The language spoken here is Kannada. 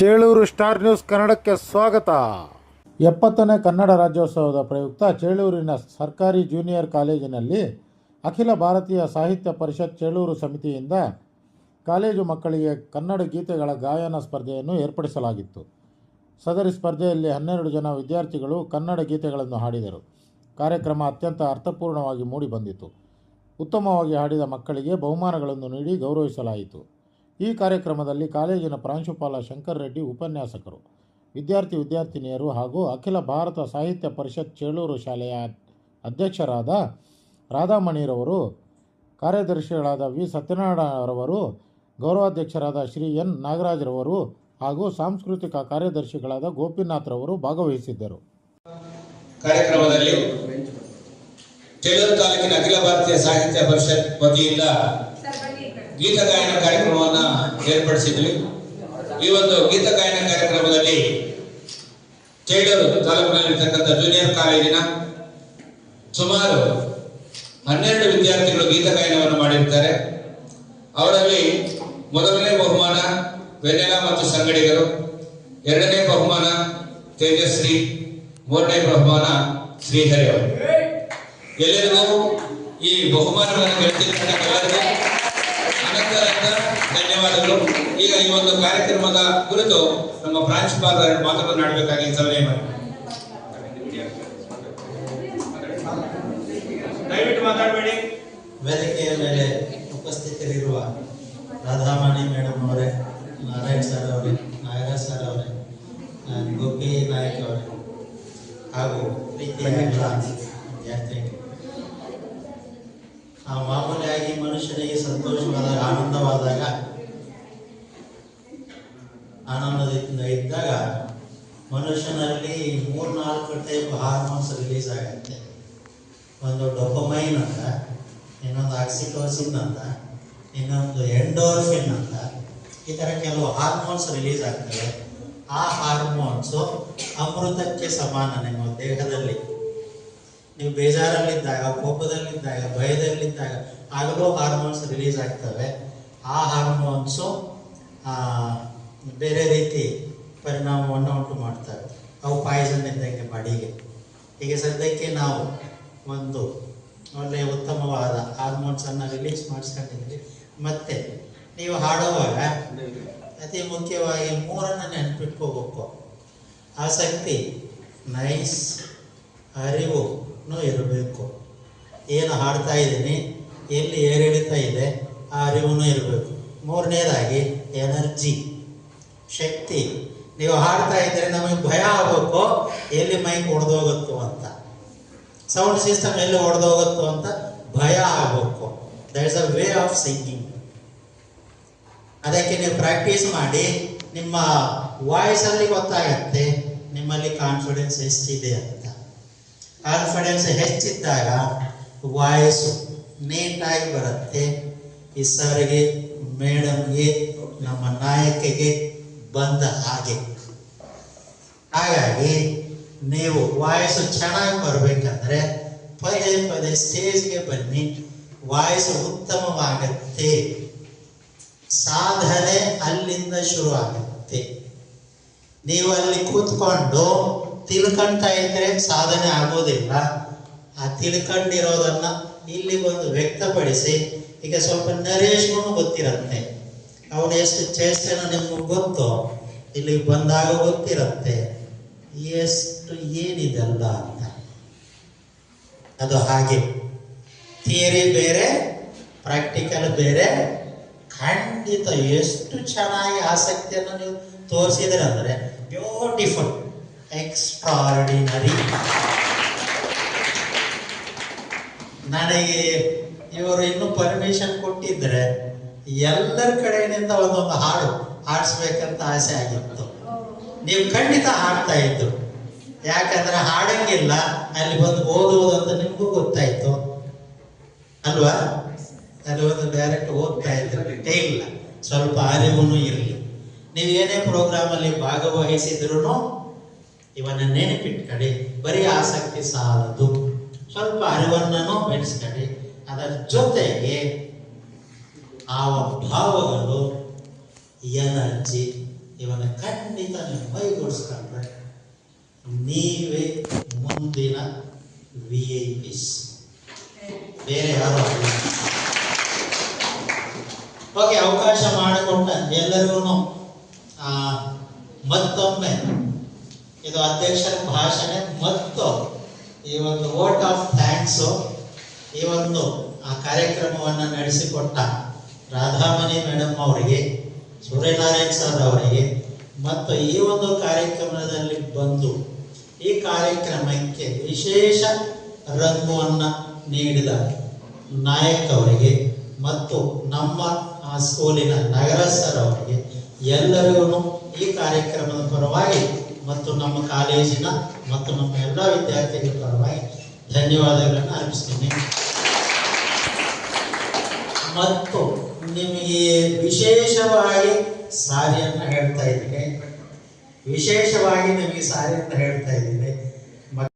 ಚೇಳೂರು ಸ್ಟಾರ್ ನ್ಯೂಸ್ ಕನ್ನಡಕ್ಕೆ ಸ್ವಾಗತ. ಎಪ್ಪತ್ತನೇ ಕನ್ನಡ ರಾಜ್ಯೋತ್ಸವದ ಪ್ರಯುಕ್ತ ಚೇಳೂರಿನ ಸರ್ಕಾರಿ ಜೂನಿಯರ್ ಕಾಲೇಜಿನಲ್ಲಿ ಅಖಿಲ ಭಾರತೀಯ ಸಾಹಿತ್ಯ ಪರಿಷತ್ ಚೇಳೂರು ಸಮಿತಿಯಿಂದ ಕಾಲೇಜು ಮಕ್ಕಳಿಗೆ ಕನ್ನಡ ಗೀತೆಗಳ ಗಾಯನ ಸ್ಪರ್ಧೆಯನ್ನು ಏರ್ಪಡಿಸಲಾಗಿತ್ತು. ಸದರಿ ಸ್ಪರ್ಧೆಯಲ್ಲಿ ಹನ್ನೆರಡು ಜನ ವಿದ್ಯಾರ್ಥಿಗಳು ಕನ್ನಡ ಗೀತೆಗಳನ್ನು ಹಾಡಿದರು. ಕಾರ್ಯಕ್ರಮ ಅತ್ಯಂತ ಅರ್ಥಪೂರ್ಣವಾಗಿ ಮೂಡಿಬಂದಿತು ಉತ್ತಮವಾಗಿ ಹಾಡಿದ ಮಕ್ಕಳಿಗೆ ಬಹುಮಾನಗಳನ್ನು ನೀಡಿ ಗೌರವಿಸಲಾಯಿತು. ಈ ಕಾರ್ಯಕ್ರಮದಲ್ಲಿ ಕಾಲೇಜಿನ ಪ್ರಾಂಶುಪಾಲ ಶಂಕರ್ ರೆಡ್ಡಿ ಉಪನ್ಯಾಸಕರು. ವಿದ್ಯಾರ್ಥಿ ವಿದ್ಯಾರ್ಥಿನಿಯರು ಹಾಗೂ ಅಖಿಲ ಭಾರತ ಸಾಹಿತ್ಯ ಪರಿಷತ್ ಚೇಳೂರು ಶಾಲೆಯ ಅಧ್ಯಕ್ಷರಾದ ರಾಧಾಮಣಿರವರು, ಕಾರ್ಯದರ್ಶಿಗಳಾದ ವಿ. ಸತ್ಯನಾರಾಯಣರವರು ಗೌರವಾಧ್ಯಕ್ಷರಾದ ಶ್ರೀ ಎನ್. ನಾಗರಾಜ್ರವರು ಹಾಗೂ ಸಾಂಸ್ಕೃತಿಕ ಕಾರ್ಯದರ್ಶಿಗಳಾದ ಗೋಪಿನಾಥ್ರವರು ಭಾಗವಹಿಸಿದ್ದರು. ಕಾರ್ಯಕ್ರಮದಲ್ಲಿ ತಾಲೂಕಿನ ಅಖಿಲ ಭಾರತೀಯ ಸಾಹಿತ್ಯ ಪರಿಷತ್ ವತಿಯಿಂದ ಗೀತ ಗಾಯನ ಕಾರ್ಯಕ್ರಮವನ್ನ ಏರ್ಪಡಿಸಿದ್ವಿ. ಈ ಒಂದು ಗೀತ ಗಾಯನ ಕಾರ್ಯಕ್ರಮದಲ್ಲಿ ಚೇಳೂರು ತಾಲೂಕಿನಲ್ಲಿರ್ತಕ್ಕಂಥ ಜೂನಿಯರ್ ಕಾಲೇಜಿನ ಸುಮಾರು ಹನ್ನೆರಡು ವಿದ್ಯಾರ್ಥಿಗಳು ಗೀತ ಗಾಯನವನ್ನು ಮಾಡಿರ್ತಾರೆ. ಅವರಲ್ಲಿ ಮೊದಲನೇ ಬಹುಮಾನ ವೆನೆಲಾ ಮತ್ತು ಸಂಗಡಿಗರು, ಎರಡನೇ ಬಹುಮಾನ ತೇಜಸ್ವಿ, ಮೂರನೇ ಬಹುಮಾನ ಶ್ರೀಹರಿ ಅವರು. ಎಲ್ಲರಿಗೂ ಈ ಬಹುಮಾನಗಳನ್ನು ಗೆಲ್ತಿರ್ತಕ್ಕಂಥ ಎಲ್ಲರಿಗೂ ಅನಂತ ಅನಂತ ಧನ್ಯವಾದಗಳು. ಈಗ ಈ ಒಂದು ಕಾರ್ಯಕ್ರಮದ ಕುರಿತು ನಮ್ಮ ಪ್ರಾಂಶುಪಾಲರ ಮಾತುಗಳನ್ನು ಆಡಬೇಕಾಗಿ ಸಲಹೆ ಮಾಡಿ. ದಯವಿಟ್ಟು ಮಾತಾಡಬೇಡಿ. ವೇದಿಕೆಯ ಮೇಲೆ ಉಪಸ್ಥಿತರಿರುವ ರಾಧಾಮಣಿ ಮೇಡಮ್ ಅವರೇ ನಾರಾಯಣ್ ಸರ್ ಅವರೇ ನಾಗರಾಜ್ ಸರ್ ಅವರೇ ಗೋಪಿ ನಾಯಕ್ ಅವರೇ ಹಾಗೂ ಪ್ರೀತಿಯ ಎಲ್ಲ ವಿದ್ಯಾರ್ಥಿಗಳು ಆ ಮಾಮೂಲಿಯಾಗಿ ಮನುಷ್ಯನಿಗೆ ಸಂತೋಷವಾದಾಗ ಆನಂದವಾದಾಗ ಆನಂದದಿಂದ ಇದ್ದಾಗ ಮನುಷ್ಯನಲ್ಲಿ ಮೂರ್ನಾಲ್ಕು ಟೈಪ್ ಹಾರ್ಮೋನ್ಸ್ ರಿಲೀಸ್ ಆಗುತ್ತೆ. ಒಂದು ಡೊಪಮೈನ್ ಅಂತ, ಇನ್ನೊಂದು ಆಕ್ಸಿಟೋಸಿನ್ ಅಂತ, ಇನ್ನೊಂದು ಎಂಡೋರ್ಫಿನ್ ಅಂತ, ಈ ಥರ ಕೆಲವು ಹಾರ್ಮೋನ್ಸ್ ರಿಲೀಸ್ ಆಗ್ತವೆ. ಆ ಹಾರ್ಮೋನ್ಸು ಅಮೃತಕ್ಕೆ ಸಮಾನ ನಿಮ್ಮ ದೇಹದಲ್ಲಿ. ನೀವು ಬೇಜಾರಲ್ಲಿದ್ದಾಗ, ಕೋಪದಲ್ಲಿದ್ದಾಗ, ಭಯದಲ್ಲಿದ್ದಾಗ ಆಗಲೂ ಹಾರ್ಮೋನ್ಸ್ ರಿಲೀಸ್ ಆಗ್ತವೆ. ಆ ಹಾರ್ಮೋನ್ಸು ಬೇರೆ ರೀತಿ ಪರಿಣಾಮವನ್ನು ಉಂಟು ಮಾಡ್ತವೆ ಅವು ಪಾಯ್ಸನ್ ಇದ್ದಂಗೆ ಬಾಡಿಗೆ ಹೀಗೆ ಸದ್ಯಕ್ಕೆ ನಾವು ಒಂದು ಒಳ್ಳೆಯ ಉತ್ತಮವಾದ ಹಾರ್ಮೋನ್ಸನ್ನು ರಿಲೀಸ್ ಮಾಡಿಸ್ಕೊಂಡಿದ್ವಿ ಮತ್ತು ನೀವು ಹಾಡುವಾಗ ಅತಿ ಮುಖ್ಯವಾಗಿ ಮೂರನ್ನು ನೆನಪಿಟ್ಕೋಬೇಕು ಆಸಕ್ತಿ, ನೈಸ್, ಅರಿವು ಇರಬೇಕು. ಏನು ಹಾಡ್ತಾ ಇದ್ದೀನಿ, ಎಲ್ಲಿ ಏರಿಳಿತ ಇದೆ, ಆ ಅರಿವು ಇರಬೇಕು. ಮೂರನೇದಾಗಿ, ಎನರ್ಜಿ. ಶಕ್ತಿ. ನೀವು ಹಾಡ್ತಾ ಇದ್ದರೆ ನಮಗೆ ಭಯ ಆಗಬೇಕು ಎಲ್ಲಿ ಮೈಕ್ ಹೊಡೆದೋಗುತ್ತೋ ಅಂತ. ಸೌಂಡ್ ಸಿಸ್ಟಮ್ ಎಲ್ಲಿ ಹೊಡೆದೋಗುತ್ತೋ ಅಂತ ಭಯ ಆಗಬೇಕು that is a way of singing ಅದಕ್ಕೆ ನೀವು ಪ್ರಾಕ್ಟೀಸ್ ಮಾಡಿ, ನಿಮ್ಮ ವಾಯ್ಸಲ್ಲಿ ಗೊತ್ತಾಗತ್ತೆ, ನಿಮ್ಮಲ್ಲಿ ಕಾನ್ಫಿಡೆನ್ಸ್ ಎಷ್ಟಿದೆ ಅಂತ. ಕಾನ್ಫಿಡೆನ್ಸ್ ಹೆಚ್ಚಿದ್ದಾಗ ವಾಯ್ಸು ನೀಟಾಗಿ ಬರುತ್ತೆ. ಈ ಸರ್ಗೆ ಮೇಡಮ್ಗೆ ನಮ್ಮ ನಾಯಕಿಗೆ ಬಂದ ಹಾಗೆ. ಹಾಗಾಗಿ ನೀವು ವಾಯಸ್ಸು ಚೆನ್ನಾಗಿ ಬರಬೇಕಂದ್ರೆ ಪದೇ ಪದೇ ಸ್ಟೇಜ್ಗೆ ಬನ್ನಿ. ವಾಯಸ್ಸು ಉತ್ತಮವಾಗತ್ತೆ. ಸಾಧನೆ ಅಲ್ಲಿಂದ ಶುರು ಆಗುತ್ತೆ ನೀವು ಅಲ್ಲಿ ಕೂತ್ಕೊಂಡು ತಿಳ್ಕೊಳ್ತಾ ಇದ್ರೆ ಸಾಧನೆ ಆಗೋದಿಲ್ಲ. ಆ ತಿಳ್ಕೊಂಡಿರೋದನ್ನ ಇಲ್ಲಿ ಬಂದು ವ್ಯಕ್ತಪಡಿಸಿ, ಈಗ ಸ್ವಲ್ಪ ನರೇಶ್ಗೂ ಗೊತ್ತಿರತ್ತೆ. ಅವನು ಎಷ್ಟು ಚೇಷ್ಟೆನೋ ನಿಮ್ಗೆ ಗೊತ್ತು? ಇಲ್ಲಿಗೆ ಬಂದಾಗ ಗೊತ್ತಿರುತ್ತೆ. ಎಷ್ಟು ಏನಿದಲ್ಲ ಅಂತ. ಅದು ಹಾಗೆ. ಥಿಯರಿ ಬೇರೆ, ಪ್ರಾಕ್ಟಿಕಲ್ ಬೇರೆ. ಖಂಡಿತ ಎಷ್ಟು ಚೆನ್ನಾಗಿ ಆಸಕ್ತಿಯನ್ನು ನೀವು ತೋರಿಸಿದ್ರೆ ಅಂದರೆ ಬ್ಯೂಟಿಫುಲ್, ಎಕ್ಸ್ಟ್ರಾರ್ಡಿನರಿ. ನನಗೆ ಇವರು ಇನ್ನೂ ಪರ್ಮಿಷನ್ ಕೊಟ್ಟಿದ್ರೆ ಎಲ್ಲರ ಕಡೆಯಿಂದ ಒಂದೊಂದು ಹಾಡು ಹಾಡಿಸ್ಬೇಕಂತ ಆಸೆ ಆಗಿತ್ತು. ನೀವು ಖಂಡಿತ ಹಾಡ್ತಾ ಇದ್ರು ಯಾಕಂದ್ರೆ ಹಾಡಂಗಿಲ್ಲ, ಅಲ್ಲಿ ಬಂದು ಓದುವುದು ಅಂತ ನಿಮಗೂ ಗೊತ್ತಾಯ್ತು. ಅಲ್ವಾ? ಅಲ್ಲಿ ಒಂದು ಡೈರೆಕ್ಟ್ ಓದ್ತಾ ಇದ್ರು ಇಲ್ಲ. ಸ್ವಲ್ಪ ಅರಿವು ಇರಲಿ. ನೀವು ಏನೇ ಪ್ರೋಗ್ರಾಮ್ ಅಲ್ಲಿ ಭಾಗವಹಿಸಿದ್ರು ಇವನ್ನ ನೆನಪಿಟ್ಕಡಿ ಬರೀ ಆಸಕ್ತಿ ಸಾಲದು. ಸ್ವಲ್ಪ ಅರಿವನ್ನೂ ಬೆಳೆಸ್ಕಡಿ. ಅದರ ಜೊತೆಗೆ ಆ ಭಾವಗಳು ಎನರ್ಜಿ ಇವನ್ನ ಖಂಡಿತ ನೀವು ಮೈಗೂಡಿಸ್ಕೊಂಡ್ರೆ ನೀವೇ ಮುಂದಿನ ವಿ ಐ ಪಿಸ್ ಬೇರೆ ಯಾರು ಓಕೆ ಅವಕಾಶ ಮಾಡಿಕೊಟ್ಟ ಎಲ್ಲರಿಗೂ ಮತ್ತೊಮ್ಮೆ ಇದು ಅಧ್ಯಕ್ಷರ ಭಾಷಣ, ಮತ್ತು ಈ ಒಂದು ವೋಟ್ ಆಫ್ ಥ್ಯಾಂಕ್ಸು ಈ ಒಂದು, ಆ, ಕಾರ್ಯಕ್ರಮವನ್ನು ನಡೆಸಿಕೊಟ್ಟ ರಾಧಾಮಣಿ ಮೇಡಮ್ ಅವರಿಗೆ, ಸೂರ್ಯನಾರಾಯಣ್ ಸರ್ ಅವರಿಗೆ, ಮತ್ತು ಈ ಒಂದು ಕಾರ್ಯಕ್ರಮದಲ್ಲಿ ಬಂದು ಈ ಕಾರ್ಯಕ್ರಮಕ್ಕೆ ವಿಶೇಷ ರಂಗುವನ್ನು ನೀಡಿದ ನಾಯಕ್ ಅವರಿಗೆ ಮತ್ತು ನಮ್ಮ ಆ ಸ್ಕೂಲಿನ ನಗರ ಸರ್ ಅವರಿಗೆ ಎಲ್ಲರಿಗೂ ಈ ಕಾರ್ಯಕ್ರಮದ ಪರವಾಗಿ ಮತ್ತು ನಮ್ಮ ಕಾಲೇಜಿನ ಮತ್ತು ನಮ್ಮ ಎಲ್ಲ ವಿದ್ಯಾರ್ಥಿಗಳ ಪರವಾಗಿ ಧನ್ಯವಾದಗಳನ್ನು ಅರ್ಪಿಸ್ತೀನಿ. ಮತ್ತು ನಿಮಗೆ ವಿಶೇಷವಾಗಿ ಸಾರಿಯನ್ನು ಹೇಳ್ತಾ ಇದ್ದೀನಿ. ವಿಶೇಷವಾಗಿ ನಿಮಗೆ ಸಾರಿಯನ್ನು ಹೇಳ್ತಾ ಇದ್ದೀನಿ.